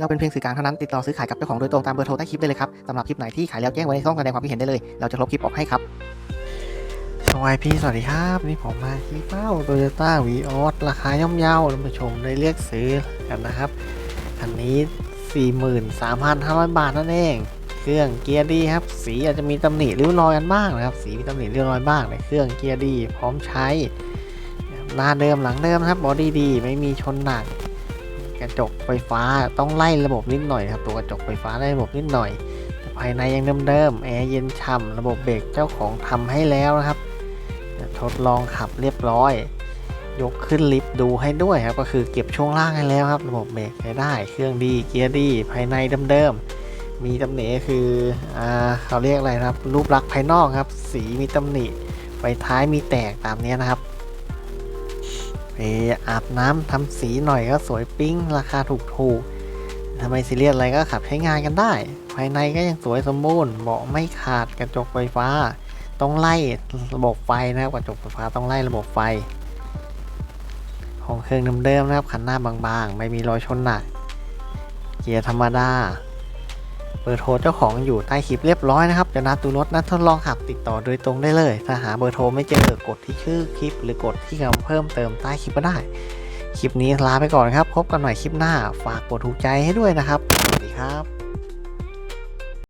เราเป็นเพียงสื่อกลางเท่านั้นติดต่อซื้อขายกับเจ้าของโดยตรงตามเบอร์โทรใต้คลิปได้เลยครับสำหรับคลิปไหนที่ขายแล้วแจ้งไว้ในช่องแสดงความคิดเห็นได้เลยเราจะลบคลิปออกให้ครับสวัสดีสวัสดีครับนี่ผมมาที่เป้าโตโยต้าวีออสราคาย่อมเยาท่านผู้ชมได้เลือกซื้อกันนะครับคันนี้ 43,500 บาทนั่นเอง เครื่องเกียร์ดีครับ สีอาจจะมีตำหนิริ้วรอยกันบ้างนะครับ สีมีตำหนิริ้วรอยบ้างในเครื่องเกียร์ดี พร้อมใช้หน้าเดิมหลังเดิมครับบอดี้ดี ไม่มีชนหนัก กระจกไฟฟ้าต้องไล่ระบบนิดหน่อยครับตัวกระจกไฟฟ้าไล่ระบบนิดหน่อย แต่ภายในยังเดิมๆแอร์เย็นฉ่ำระบบเบรกเจ้าของทำให้แล้วนะครับทดลองขับเรียบร้อย ยกขึ้นลิฟต์ดูให้ด้วยครับก็คือเก็บช่วงล่างให้แล้วครับ ระบบเบรกใช้ได้ เครื่องดีเกียร์ดีภายในเดิมๆมีตำหนิคืออเขาเรียกอะไรครับ รูปลักษณ์ภายนอกครับ สีมีตำหนิไฟท้ายมีแตกตามนี้นะครับ ไปอาบน้ำทำสีหน่อยก็สวยปิ๊งราคาถูกถูกๆทำไมซีเรียสอะไรก็ขับใช้งานกันได้ ภายในก็ยังสวยสมบูรณ์เบาะไม่ขาดกระจกไฟฟ้า ต้องไล่ระบบไฟนะครับกระจกไฟฟ้าต้องไล่ระบบไฟ ของเครื่องเดิมๆนะครับคันหน้าบางๆ ไม่มีรอยชนหนักเกียร์ธรรมดา เบอร์โทรเจ้าของอยู่ใต้คลิปเรียบร้อยนะครับจะนัดตูรถนัดทดลองขับติดต่อโดยตรงได้เลย ถ้าหาเบอร์โทรไม่เจอกดที่ชื่อคลิป หรือกดที่คำเพิ่มเติมใต้คลิปก็ได้ คลิปนี้ลาไปก่อนครับ พบกันใหม่คลิปหน้า ฝากกดถูกใจให้ด้วยนะครับ สวัสดีครับ